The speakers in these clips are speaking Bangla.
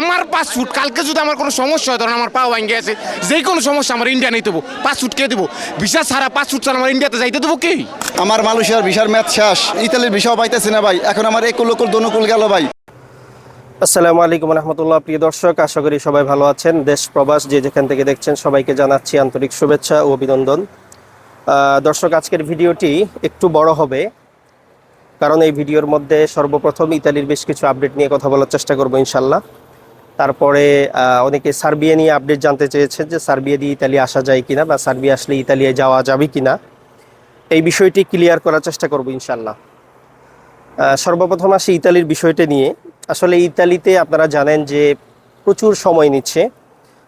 আমার পাসপোর্ট কালকে যদি আমার কোনো সমস্যা হয় ধরুন আমার পা ভাঙ্গে আছে যে কোনো সমস্যা আমার ইন্ডিয়া নিতে দেবো পাসপোর্ট কে দেবো? ভিসা ছাড়া পাসপোর্ট ছাড়া আমার ইন্ডিয়াতে যাইতে দেবো কি? আমার মালয়েশিয়ার ভিসার ম্যাচ শেষ ইতালির ভিসাও পাইতেছি না ভাই এখন আমার একুল উকুল দনুকুল গেল ভাই। আসসালামু আলাইকুম রহমতুল্লাহ প্রিয় দর্শক আশা করি সবাই ভালো আছেন। দেশ প্রবাস যে যেখান থেকে দেখছেন সবাইকে জানাচ্ছি আন্তরিক শুভেচ্ছা ও অভিনন্দন। দর্শক আজকের ভিডিওটি একটু বড় হবে কারণ এই ভিডিওর মধ্যে সর্বপ্রথম ইতালির বেশ কিছু আপডেট নিয়ে কথা বলার চেষ্টা করব ইনশাল্লাহ। তারপরে অনেকে সার্বিয়া নিয়ে আপডেট জানতে চেয়েছেন যে সার্বিয়া দিয়ে ইতালি আসা যায় কিনা বা সার্বিয়া আসলে ইতালিয়ে যাওয়া যাবে কিনা। এই বিষয়টি ক্লিয়ার করার চেষ্টা করব ইনশাল্লাহ সর্বপ্রথম আসি ইতালির বিষয়টা নিয়ে। আসলে ইতালিতে আপনারা জানেন যে প্রচুর সময় নিচ্ছে,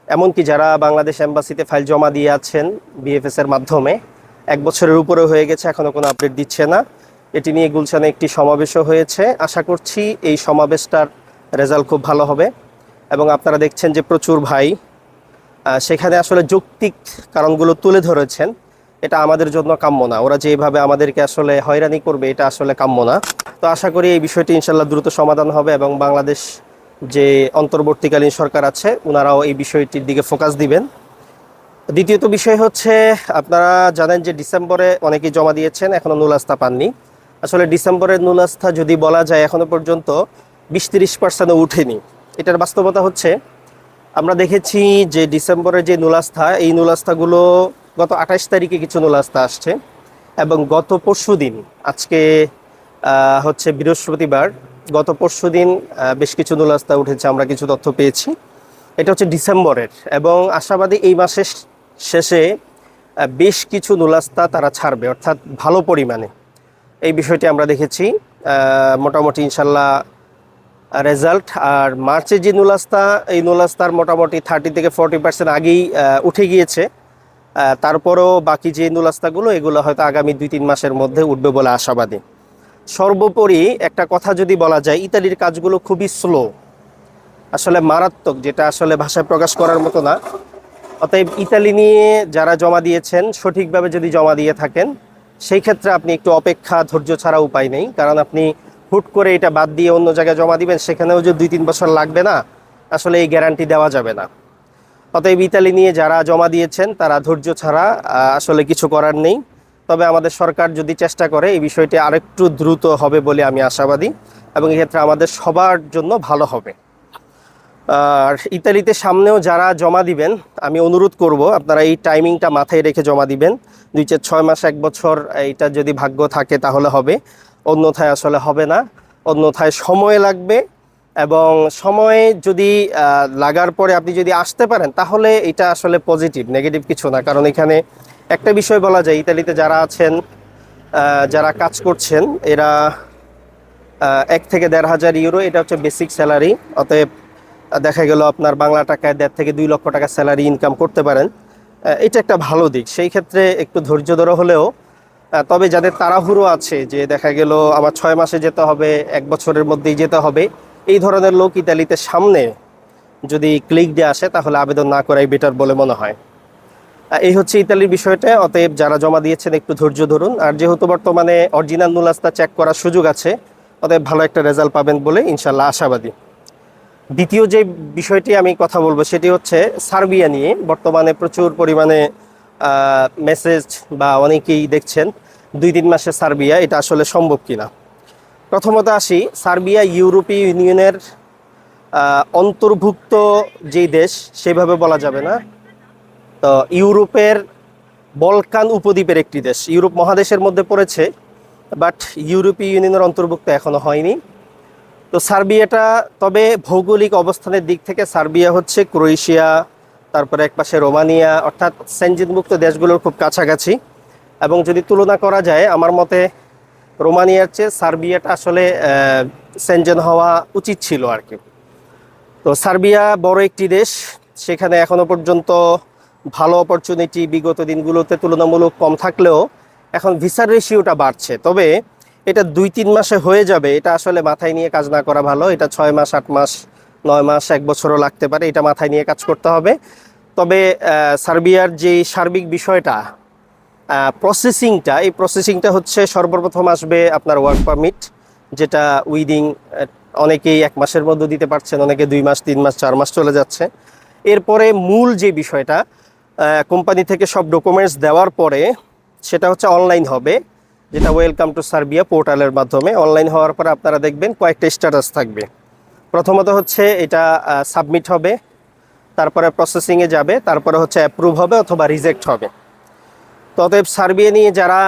এমনকি যারা বাংলাদেশ এম্বাসিতে ফাইল জমা দিয়ে আছেন বিএফএস এর মাধ্যমে, এক বছরের উপরে হয়ে গেছে এখনও কোনো আপডেট দিচ্ছে না। এটি নিয়ে গুলশানে একটি সমাবেশও হয়েছে। আশা করছি এই সমাবেশটার রেজাল্ট খুব ভালো হবে। এবং আপনারা দেখছেন যে প্রচুর ভাই সেখানে আসলে যৌক্তিক কারণগুলো তুলে ধরেছেন। এটা আমাদের জন্য কাম্য না। ওরা যেভাবে আমাদেরকে আসলে হয়রানি করবে, এটা আসলে কাম্য না। তো আশা করি এই বিষয়টি ইনশাল্লাহ দ্রুত সমাধান হবে এবং বাংলাদেশ যে অন্তর্বর্তীকালীন সরকার আছে ওনারাও এই বিষয়টির দিকে ফোকাস দিবেন। দ্বিতীয়ত বিষয় হচ্ছে, আপনারা জানেন যে ডিসেম্বরে অনেকেই জমা দিয়েছেন, এখনও নুলাস্তা পাননি। আসলে ডিসেম্বরের নুলাস্তা যদি বলা যায় এখনও পর্যন্ত, বিশ তিরিশ পার্সেন্টও উঠেনি। এটার বাস্তবতা হচ্ছে, আমরা দেখেছি যে ডিসেম্বরের যে নুলাস্থা, এই নুলাস্থাগুলো গত আঠাশ তারিখে কিছু নুলাস্তা আসছে এবং গত পরশু দিন, আজকে হচ্ছে বৃহস্পতিবার, গত পরশু দিন বেশ কিছু নুলাস্তা উঠেছে, আমরা কিছু তথ্য পেয়েছি। এটা হচ্ছে ডিসেম্বরের এবং আশাবাদী এই মাসের শেষে বেশ কিছু নুলাস্তা তারা ছাড়বে, অর্থাৎ ভালো পরিমাণে। এই বিষয়টি আমরা দেখেছি মোটামুটি ইনশাল্লাহ রেজাল্ট আর মার্চে যে নুলাস্তা, এই নুলাস্তার মোটামুটি থার্টি থেকে ফর্টি পার্সেন্ট আগেই উঠে গিয়েছে। তারপরেও বাকি যে নুলাস্তাগুলো, এগুলো হয়তো আগামী দুই তিন মাসের মধ্যে উঠবে বলে আশাবাদী। সর্বোপরি একটা কথা যদি বলা যায়, ইতালির কাজগুলো খুবই স্লো আসলে মারাত্মক, যেটা আসলে ভাষায় প্রকাশ করার মতো না। অতএব ইতালি নিয়ে যারা জমা দিয়েছেন, সঠিকভাবে যদি জমা দিয়ে থাকেন, সেই ক্ষেত্রে আপনি একটু অপেক্ষা, ধৈর্য ছাড়া উপায় নেই। কারণ আপনি হুট করে এটা বাদ দিয়ে অন্য জায়গায় জমা দিবেন, সেখানেও যে দুই তিন বছর লাগবে না, আসলে এই গ্যারান্টি দেওয়া যাবে না। অতএব ইতালি নিয়ে যারা জমা দিয়েছেন, তারা ধৈর্য ছাড়া আসলে কিছু করার নেই। তবে আমাদের সরকার যদি চেষ্টা করে, এই বিষয়টি আরেকটু দ্রুত হবে বলে আমি আশাবাদী, এবং এক্ষেত্রে আমাদের সবার জন্য ভালো হবে। আর ইতালিতে সামনেও যারা জমা দিবেন, আমি অনুরোধ করব, আপনারা এই টাইমিংটা মাথায় রেখে জমা দিবেন। দুই চার ছয় মাস, এক বছর, এইটা যদি ভাগ্য থাকে, তাহলে হবে। অন্যথায় আসলে হবে না, অন্যথায় সময় লাগবে এবং সময় যদি লাগার পরে আপনি যদি আসতে পারেন, তাহলে এটা আসলে পজিটিভ নেগেটিভ কিছু না। কারণ এখানে একটা বিষয় বলা যায়, ইতালিতে যারা আছেন যারা কাজ করছেন, এরা এক থেকে দেড় হাজার ইউরো এটা হচ্ছে বেসিক স্যালারি অতএব দেখা গেল আপনার বাংলা টাকায় দেড় থেকে দুই লক্ষ টাকা স্যালারি ইনকাম করতে পারেন। এটা একটা ভালো দিক। সেই ক্ষেত্রে একটু ধৈর্য ধরো হলেও তবে যাদের তাড়াহুড়ো আছে যে দেখা গেল আমার ছয় মাসে যেতে হবে, এক বছরের মধ্যেই যেতে হবে, এই ধরনের লোক ইতালিতে সামনে যদি ক্লিক দিয়ে আসে, তাহলে আবেদন না করাই বেটার বলে মনে হয়। এই হচ্ছে ইতালির বিষয়টা, অতএব যারা জমা দিয়েছেন একটু ধৈর্য ধরুন। আর যেহেতু বর্তমানে অরিজিনাল নুলাস্তা চেক করার সুযোগ আছে, অতএব ভালো একটা রেজাল্ট পাবেন বলে ইনশাল্লাহ আশাবাদী। দ্বিতীয় যে বিষয়টি আমি কথা বলব, সেটি হচ্ছে সার্বিয়া নিয়ে। বর্তমানে প্রচুর পরিমাণে মেসেজ বা অনেকেই দেখছেন, দুই তিন মাসে সার্বিয়া, এটা আসলে সম্ভব কিনা? প্রথমত আসি, সার্বিয়া ইউরোপীয় ইউনিয়নের অন্তর্ভুক্ত যেই দেশ, সেভাবে বলা যাবে না। তো ইউরোপের বলকান উপদ্বীপের একটি দেশ। ইউরোপ মহাদেশের মধ্যে পড়েছে বাট ইউরোপীয় ইউনিয়নের অন্তর্ভুক্ত এখনও হয়নি। তো সার্বিয়াটা, তবে ভৌগোলিক অবস্থানের দিক থেকে সার্বিয়া হচ্ছে ক্রোয়েশিয়া তারপরে একপাশে রোমানিয়া, অর্থাৎ সেনজিনমুক্ত দেশগুলোর খুব কাছাকাছি। এবং যদি তুলনা করা যায়, আমার মতে রোমানিয়ার চেয়ে সার্বিয়াটা আসলে সেনজেন হওয়া উচিত ছিল আর কি। তো সার্বিয়া বড় একটি দেশ, সেখানে এখনও পর্যন্ত ভালো অপরচুনিটি বিগত দিনগুলোতে তুলনামূলক কম থাকলেও এখন ভিসার রেশিওটা বাড়ছে। তবে এটা দুই তিন মাসে হয়ে যাবে, এটা আসলে মাথায় নিয়ে কাজ না করা ভালো, এটা ছয় মাস, আট মাস নয় মাস, এক বছরও লাগতে পারে, এটা মাথায় নিয়ে কাজ করতে হবে। তবে সার্বিয়ার যে সার্বিক বিষয়টা প্রসেসিংটা এই প্রসেসিংটা হচ্ছে সর্বপ্রথম আসবে আপনার ওয়ার্ক পারমিট যেটা উইদিং অনেকেই এক মাসের মধ্যে দিতে পারছেন, অনেকে দুই মাস, তিন মাস, চার মাস চলে যাচ্ছে। এরপরে মূল যে বিষয়টা কোম্পানি থেকে সব ডকুমেন্টস দেওয়ার পরে, সেটা হচ্ছে অনলাইন হবে, যেটা ওয়েলকাম টু সার্বিয়া পোর্টালের মাধ্যমে। অনলাইন হওয়ার পরে আপনারা দেখবেন কয়েকটা স্ট্যাটাস থাকবে। প্রথমত হচ্ছে এটা সাবমিট হবে, তারপরে প্রসেসিংয়ে যাবে, তারপরে হচ্ছে অ্যাপ্রুভ হবে অথবা রিজেক্ট হবে। অতএব সার্বিয়া নিয়ে যারা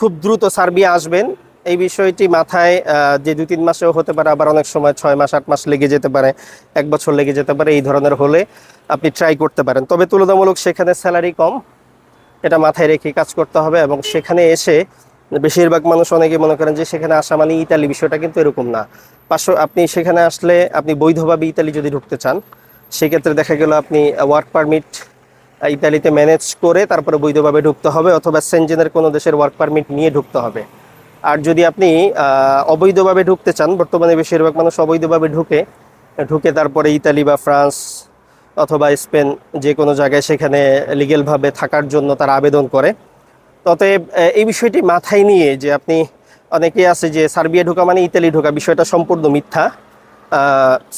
খুব দ্রুত সার্বিয়া আসবেন, এই বিষয়টি মাথায় যে দু তিন মাসেও হতে পারে, আবার অনেক সময় ছয় মাস, আট মাস লেগে যেতে পারে, এক বছর লেগে যেতে পারে, এই ধরনের হলে আপনি ট্রাই করতে পারেন। তবে তুলনামূলক সেখানে স্যালারি কম, এটা মাথায় রেখে কাজ করতে হবে এবং সেখানে এসে বেশিরভাগ মানুষ অনেকে মনে করেন যে সেখানে আসা মানে ইতালি বিষয়টা কিন্তু এরকম না। পাশে আপনি সেখানে আসলে আপনি বৈধভাবে ইতালি যদি ঢুকতে চান, সেক্ষেত্রে দেখা গেল আপনি ওয়ার্ক পারমিট ইতালিতে ম্যানেজ করে তারপরে বৈধভাবে ঢুকতে হবে অথবা সেনজেনের কোনো দেশের ওয়ার্ক পারমিট নিয়ে ঢুকতে হবে। আর যদি আপনি অবৈধভাবে ঢুকতে চান, বর্তমানে বেশিরভাগ মানুষ অবৈধভাবে ঢুকে ঢুকে তারপরে ইতালি বা ফ্রান্স অথবা স্পেন যে কোনো জায়গায় সেখানে লিগেলভাবে থাকার জন্য তারা আবেদন করে। অতএব এই বিষয়টি মাথায় নিয়ে যে আপনি অনেকে আছে যে সার্বিয়া ঢোকা মানে ইতালি ঢোকা, বিষয়টা সম্পূর্ণ মিথ্যা।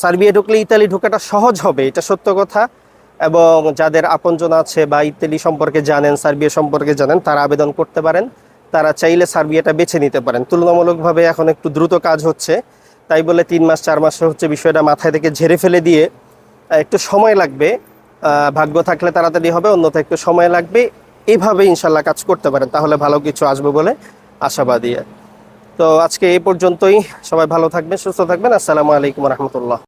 সার্বিয়া ঢুকলে ইতালি ঢোকাটা সহজ হবে, এটা সত্য কথা। এবং যাদের আপনজন আছে বা ইতালি সম্পর্কে জানেন, সার্বিয়া সম্পর্কে জানেন, তারা আবেদন করতে পারেন। তারা চাইলে সার্বিয়াটা বেছে নিতে পারেন। তুলনামূলকভাবে এখন একটু দ্রুত কাজ হচ্ছে। তাই বলে তিন মাস, চার মাসে হচ্ছে বিষয়টা মাথায় থেকে ঝেড়ে ফেলে দিয়ে, একটু সময় লাগবে। ভাগ্য থাকলে তাড়াতাড়ি হবে অন্যথা একটু সময় লাগবে। এইভাবে ইনশাল্লাহ কাজ করতে পারেন, তাহলে ভালো কিছু আসবে বলে আশাবাদী। তো আজকে এই পর্যন্তই, সবাই ভালো থাকবেন, সুস্থ থাকবেন, আসসালামু আলাইকুম রহমতুল্লাহ।